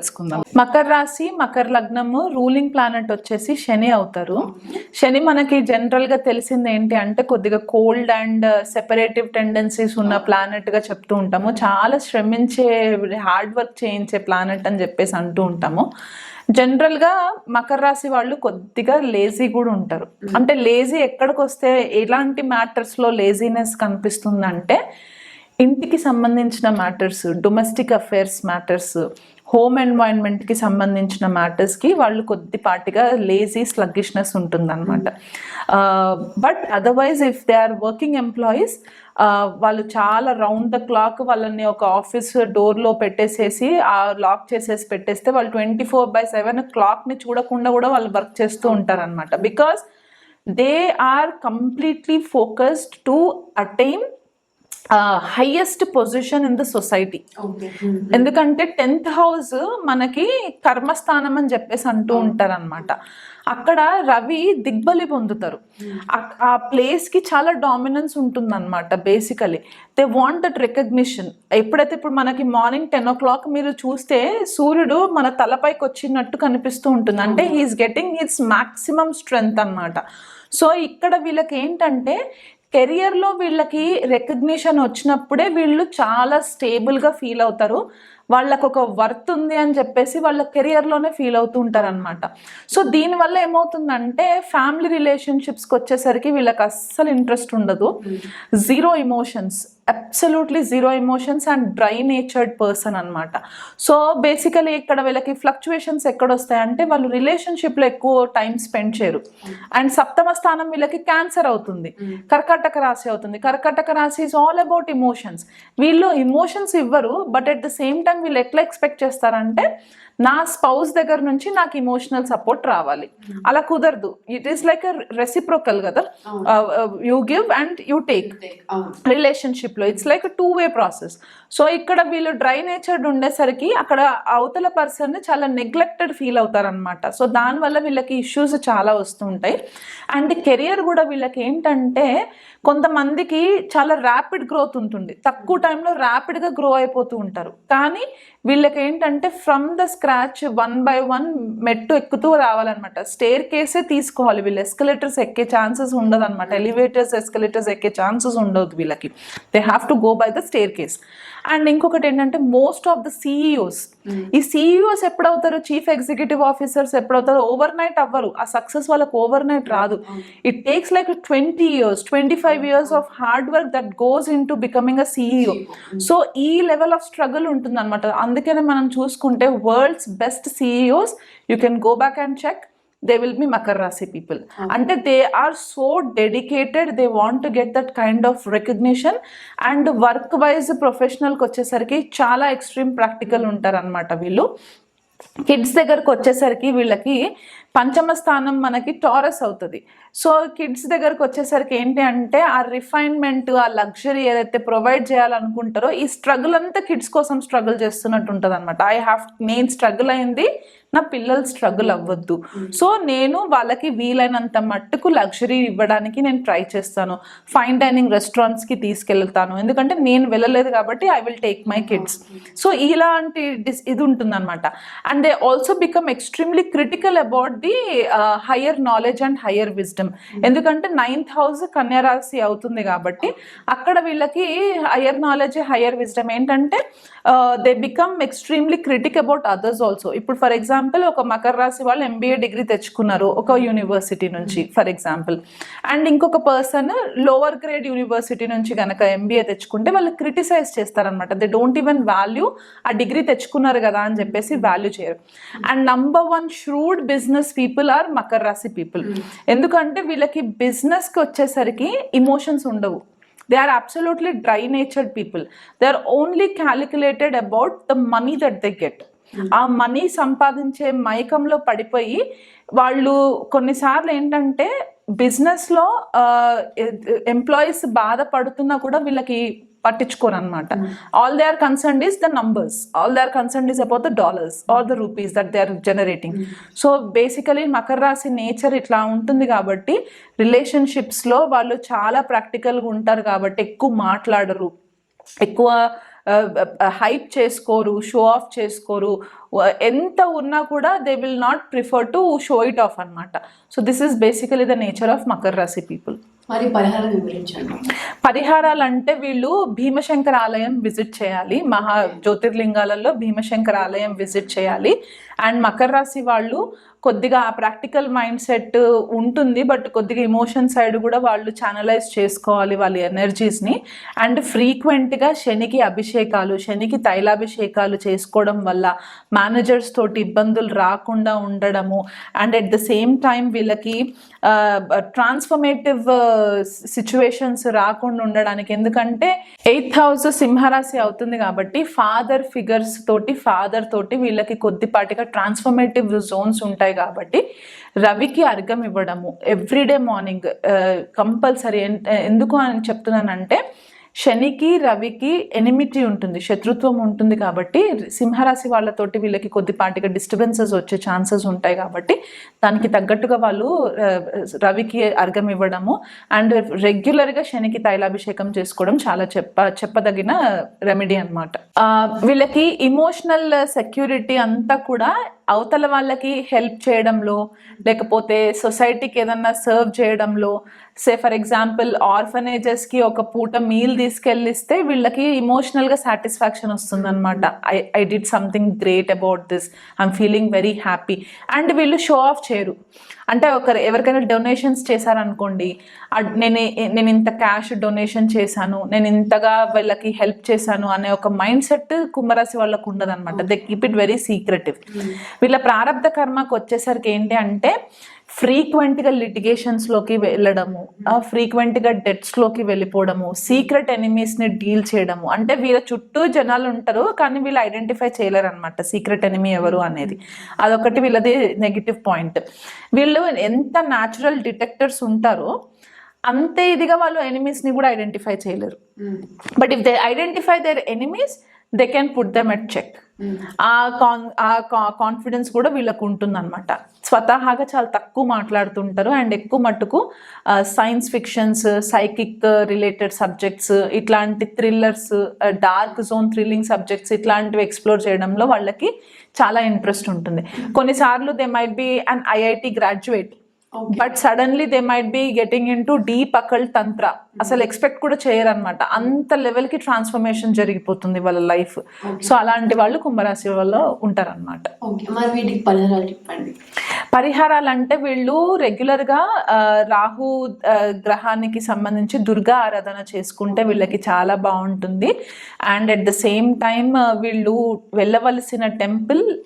తెలుసుకుందాం. మకర రాశి మకర లగ్నము రూలింగ్ ప్లానెట్ వచ్చేసి శని అవుతారు. శని మనకి జనరల్గా తెలిసింది ఏంటి అంటే కొద్దిగా కోల్డ్ అండ్ సెపరేటివ్ టెండెన్సీస్ ఉన్న ప్లానెట్గా చెప్తూ ఉంటాము. చాలా శ్రమించే హార్డ్ వర్క్ చేయించే ప్లానెట్ అని చెప్పేసి అంటూ ఉంటాము. జనరల్గా మకర రాశి వాళ్ళు కొద్దిగా లేజీ కూడా ఉంటారు. అంటే లేజీ ఎక్కడికి వస్తే ఎలాంటి మ్యాటర్స్లో లేజీనెస్ కనిపిస్తుందంటే ఇంటికి సంబంధించిన matters domestic affairs matters home ఎన్వైరన్మెంట్కి సంబంధించిన మ్యాటర్స్కి వాళ్ళు కొద్దిపాటిగా లేజీ స్లగ్గిష్నెస్ ఉంటుందన్నమాట. But otherwise if they are working employees వాళ్ళు చాలా రౌండ్ ద క్లాక్ వాళ్ళని ఒక ఆఫీస్ డోర్లో పెట్టేసేసి ఆ లాక్ చేసేసి పెట్టేస్తే వాళ్ళు ట్వంటీ ఫోర్ బై సెవెన్ క్లాక్ని చూడకుండా కూడా వాళ్ళు వర్క్ చేస్తూ ఉంటారనమాట because they are completely focused to attain highest position in the society ఎందుకంటే టెన్త్ హౌస్ మనకి కర్మస్థానం అని చెప్పేసి అంటూ ఉంటారనమాట అక్కడ రవి దిగ్బలి పొందుతారు. ఆ- ఆ ప్లేస్కి చాలా డామినెన్స్ ఉంటుందన్నమాట basically they want that recognition ఎప్పుడైతే ఇప్పుడు మనకి మార్నింగ్ టెన్ ఓ క్లాక్ మీరు చూస్తే సూర్యుడు మన తలపైకి వచ్చినట్టు కనిపిస్తూ ఉంటుంది. అంటే he is getting hits maximum strength అన్నమాట. సో ఇక్కడ వీళ్ళకి ఏంటంటే కెరియర్లో వీళ్ళకి రికగ్నిషన్ వచ్చినప్పుడే వీళ్ళు చాలా స్టేబుల్గా ఫీల్ అవుతారు. వాళ్ళకు ఒక వర్త్ ఉంది అని చెప్పేసి వాళ్ళ కెరియర్లోనే ఫీల్ అవుతూ ఉంటారు అనమాట సో దీనివల్ల ఏమవుతుందంటే ఫ్యామిలీ రిలేషన్షిప్స్కి వచ్చేసరికి వీళ్ళకి అస్సలు ఇంట్రెస్ట్ ఉండదు. Zero emotions absolutely zero emotions and dry natured person అనమాట సో బేసికలీ ఇక్కడ వీళ్ళకి ఫ్లక్చువేషన్స్ ఎక్కడ వస్తాయంటే వాళ్ళు రిలేషన్షిప్లో ఎక్కువ టైం స్పెండ్ చేయరు. అండ్ సప్తమ స్థానం వీళ్ళకి క్యాన్సర్ అవుతుంది. కర్కాటక రాశి అవుతుంది. కర్కాటక రాశి ఇస్ ఆల్ అబౌట్ ఇమోషన్స్ వీళ్ళు ఇమోషన్స్ ఇవ్వరు but at the same time వీళ్ళు ఎట్లా ఎక్స్పెక్ట్ చేస్తారంటే నా స్పౌస్ దగ్గర నుంచి నాకు ఇమోషనల్ సపోర్ట్ రావాలి. అలా కుదరదు. ఇట్ ఈస్ లైక్ రెసిప్రోకల్ కదా. You give and you take రిలేషన్షిప్లో it's like two way process so ఇక్కడ వీళ్ళు డ్రై నేచర్డ్ ఉండేసరికి అక్కడ అవతల పర్సన్ చాలా నెగ్లెక్టెడ్ ఫీల్ అవుతారనమాట సో దానివల్ల వీళ్ళకి ఇష్యూస్ చాలా వస్తుంటాయి అండ్ కెరియర్ కూడా వీళ్ళకి ఏంటంటే కొంతమందికి చాలా ర్యాపిడ్ గ్రోత్ ఉంటుంది తక్కువ టైంలో ర్యాపిడ్గా గ్రో అయిపోతూ ఉంటారు. కానీ వీళ్ళకి ఏంటంటే from the scratch one by one మెట్టు ఎక్కుతూ రావాలన్నమాట. స్టేర్ కేసే తీసుకోవాలి వీళ్ళు. ఎస్కలేటర్స్ ఎక్కే ఛాన్సెస్ ఉండదు అనమాట ఎలివేటర్స్ ఎస్కలేటర్స్ ఎక్కే ఛాన్సెస్ ఉండదు వీళ్ళకి. They have to go by the staircase and ఇంకొకటి ఏంటంటే మోస్ట్ ఆఫ్ ద సీఈఓస్ ఈ సిఇఓస్ ఎప్పుడవుతారు? చీఫ్ ఎగ్జిక్యూటివ్ ఆఫీసర్స్ ఎప్పుడవుతారు? ఓవర్ నైట్ అవ్వరు. ఆ సక్సెస్ వాళ్ళకి ఓవర్ నైట్ రాదు it takes like twenty years twenty five years of hard work that goes into becoming a CEO so ఈ level of struggle ఉంటుంది అనమాట అందుకనే మనం చూసుకుంటే world's best CEOs you can go back and check they will be Makar రాశి people అంటే they are so dedicated they want to get that kind of recognition and work wise ప్రొఫెషనల్కి వచ్చేసరికి చాలా extreme practical ఉంటారనమాట వీళ్ళు. Kids దగ్గరకు వచ్చేసరికి వీళ్ళకి పంచమ స్థానం మనకి టారస్ అవుతుంది. సో కిడ్స్ దగ్గరకు వచ్చేసరికి ఏంటి అంటే ఆ రిఫైన్మెంట్ ఆ లగ్జరీ ఏదైతే ప్రొవైడ్ చేయాలనుకుంటారో ఈ స్ట్రగుల్ అంతా కిడ్స్ కోసం స్ట్రగుల్ చేస్తున్నట్టు ఉంటుంది అనమాట ఐ హ్యావ్ నేను స్ట్రగుల్ అయింది నా పిల్లలు స్ట్రగుల్ అవ్వద్దు. సో నేను వాళ్ళకి వీలైనంత మట్టుకు లగ్జరీ ఇవ్వడానికి నేను ట్రై చేస్తాను. ఫైన్ డైనింగ్ రెస్టారెంట్స్కి తీసుకెళ్తాను. ఎందుకంటే నేను వెళ్ళలేదు కాబట్టి I will take my kids. So ఇలాంటి డిస్ ఇది ఉంటుందన్నమాట. And they also become extremely critical about be higher knowledge and higher wisdom ఎందుకంటే నైన్త్ హౌస్ కన్యారాశి అవుతుంది కాబట్టి అక్కడ వీళ్ళకి హయ్యర్ నాలెడ్జ్ హయ్యర్ విజ్డమ్ ఏంటంటే they become extremely critic about others also ఇప్పుడు ఫర్ ఎగ్జాంపుల్ ఒక మకర రాశి వాళ్ళు ఎంబీఏ డిగ్రీ తెచ్చుకున్నారు ఒక యూనివర్సిటీ నుంచి ఫర్ ఎగ్జాంపుల్ అండ్ ఇంకొక పర్సన్ లోవర్ గ్రేడ్ యూనివర్సిటీ నుంచి కనుక ఎంబీఏ తెచ్చుకుంటే వాళ్ళు క్రిటిసైజ్ చేస్తారనమాట దే డోంట్ ఈవెన్ వాల్యూ ఆ డిగ్రీ తెచ్చుకున్నారు కదా అని చెప్పేసి వాల్యూ చేయరు. And number one shrewd business people are Makara రాశి పీపుల్ ఎందుకంటే వీళ్ళకి బిజినెస్కి వచ్చేసరికి ఇమోషన్స్ ఉండవు. They are absolutely dry natured people they are only calculated about the money that they get ఆ మనీ సంపాదించే మైకంలో పడిపోయి వాళ్ళు కొన్నిసార్లు ఏంటంటే బిజినెస్లో ఎంప్లాయీస్ బాధపడుతున్నా కూడా వీళ్ళకి పట్టించుకోరు అనమాట all they are concern is the numbers all they are concern is about the dollars or the rupees that they are generating so basically Makara రాశి నేచర్ ఇట్లా ఉంటుంది కాబట్టి రిలేషన్షిప్స్లో వాళ్ళు చాలా ప్రాక్టికల్గా ఉంటారు కాబట్టి ఎక్కువ మాట్లాడరు. ఎక్కువ హైప్ చేసుకోరు షో ఆఫ్ చేసుకోరు. ఎంత ఉన్నా కూడా they will not prefer to show it off అనమాట so this is basically the nature of Makara రాశి పీపుల్ మరి పరిహారం వివరించండి. పరిహారాలు అంటే వీళ్ళు భీమశంకర ఆలయం విజిట్ చేయాలి. మహా జ్యోతిర్లింగాలలో భీమశంకర ఆలయం విజిట్ చేయాలి. అండ్ మకర రాశి వాళ్ళు కొద్దిగా ఆ ప్రాక్టికల్ మైండ్ సెట్ ఉంటుంది బట్ కొద్దిగా ఇమోషన్ సైడ్ కూడా వాళ్ళు ఛానలైజ్ చేసుకోవాలి వాళ్ళ ఎనర్జీస్ని అండ్ ఫ్రీక్వెంట్గా శనికి అభిషేకాలు శనికి తైలాభిషేకాలు చేసుకోవడం వల్ల మేనేజర్స్ తోటి ఇబ్బందులు రాకుండా ఉండడము. And at the same time వీళ్ళకి ట్రాన్స్ఫర్మేటివ్ సిచ్యువేషన్స్ రాకుండా ఉండడానికి. ఎందుకంటే ఎయిత్ హౌస్ సింహరాశి అవుతుంది కాబట్టి ఫాదర్ ఫిగర్స్ తోటి ఫాదర్ తోటి వీళ్ళకి కొద్దిపాటిగా ట్రాన్స్ఫర్మేటివ్ జోన్స్ ఉంటాయి. కాబట్టి రవికి అర్ఘం ఇవ్వడము ఎవ్రీడే మార్నింగ్ కంపల్సరీ ఎందుకు అని చెప్తున్నానంటే శనికి రవికి ఎనిమిటీ ఉంటుంది శత్రుత్వం ఉంటుంది కాబట్టి సింహరాశి వాళ్ళతోటి వీళ్ళకి కొద్దిపాటిగా డిస్టర్బెన్సెస్ వచ్చే ఛాన్సెస్ ఉంటాయి కాబట్టి దానికి తగ్గట్టుగా వాళ్ళు uh, రవికి అర్ఘం ఇవ్వడము అండ్ రెగ్యులర్గా శనికి తైలాభిషేకం చేసుకోవడం చాలా చెప్ప చెప్పదగిన రెమెడీ అనమాట uh, వీళ్ళకి ఇమోషనల్ సెక్యూరిటీ అంతా కూడా అవతల వాళ్ళకి హెల్ప్ చేయడంలో లేకపోతే సొసైటీకి ఏదన్నా సర్వ్ చేయడంలో సే ఫర్ ఎగ్జాంపుల్ ఆర్ఫనేజెస్కి ఒక పూట మీల్ తీసుకెళ్ళిస్తే వీళ్ళకి ఇమోషనల్గా సాటిస్ఫాక్షన్ వస్తుందన్నమాట. I I did something great about this I'm feeling very happy and వీళ్ళు షో ఆఫ్ చేయరు. అంటే ఒకరు ఎవరికైనా డొనేషన్స్ చేశారనుకోండి నేను నేను ఇంత క్యాష్ డొనేషన్ చేశాను నేను ఇంతగా వీళ్ళకి హెల్ప్ చేశాను అనే ఒక మైండ్ సెట్ కుంభరాశి వాళ్ళకు ఉండదన్నమాట. They keep it very secretive వీళ్ళ ప్రారంభ కర్మకు వచ్చేసరికి ఏంటి అంటే ఫ్రీక్వెంట్గా లిటిగేషన్స్లోకి వెళ్ళడము ఫ్రీక్వెంట్గా డెట్స్లోకి వెళ్ళిపోవడము సీక్రెట్ ఎనిమీస్ని డీల్ చేయడము. అంటే వీళ్ళ చుట్టూ జనాలు ఉంటారు కానీ వీళ్ళు ఐడెంటిఫై చేయలేరు అనమాట సీక్రెట్ ఎనిమీ ఎవరు అనేది. అదొకటి వీళ్ళది నెగిటివ్ పాయింట్. వీళ్ళు ఎంత న్యాచురల్ డిటెక్టర్స్ ఉంటారో అంతే ఇదిగా వాళ్ళు ఎనిమీస్ని కూడా ఐడెంటిఫై చేయలేరు. But if they identify their enemies they can put them at check ఆ కాన్ ఆ కాన్ఫిడెన్స్ కూడా వీళ్ళకు ఉంటుందన్నమాట. స్వతహాగా చాలా తక్కువ మాట్లాడుతుంటారు. అండ్ ఎక్కువ మట్టుకు science fictions psychic related subjects ఇట్లాంటి thrillers dark zone thrilling subjects ఇట్లాంటివి ఎక్స్ప్లోర్ చేయడంలో వాళ్ళకి చాలా ఇంట్రెస్ట్ ఉంటుంది. కొన్నిసార్లు they might be an IIT graduate but suddenly they might be getting into deep occult tantra అసలు ఎక్స్పెక్ట్ కూడా చేయరనమాట అంత లెవెల్కి ట్రాన్స్ఫర్మేషన్ జరిగిపోతుంది వాళ్ళ లైఫ్ సో అలాంటి వాళ్ళు కుంభరాశి వాళ్ళు ఉంటారనమాట పరిహారాలు అంటే వీళ్ళు రెగ్యులర్గా రాహు ఆ, గ్రహానికి సంబంధించి దుర్గా ఆరాధన చేసుకుంటే వీళ్ళకి చాలా బాగుంటుంది. And at the same time వీళ్ళు వెళ్ళవలసిన టెంపుల్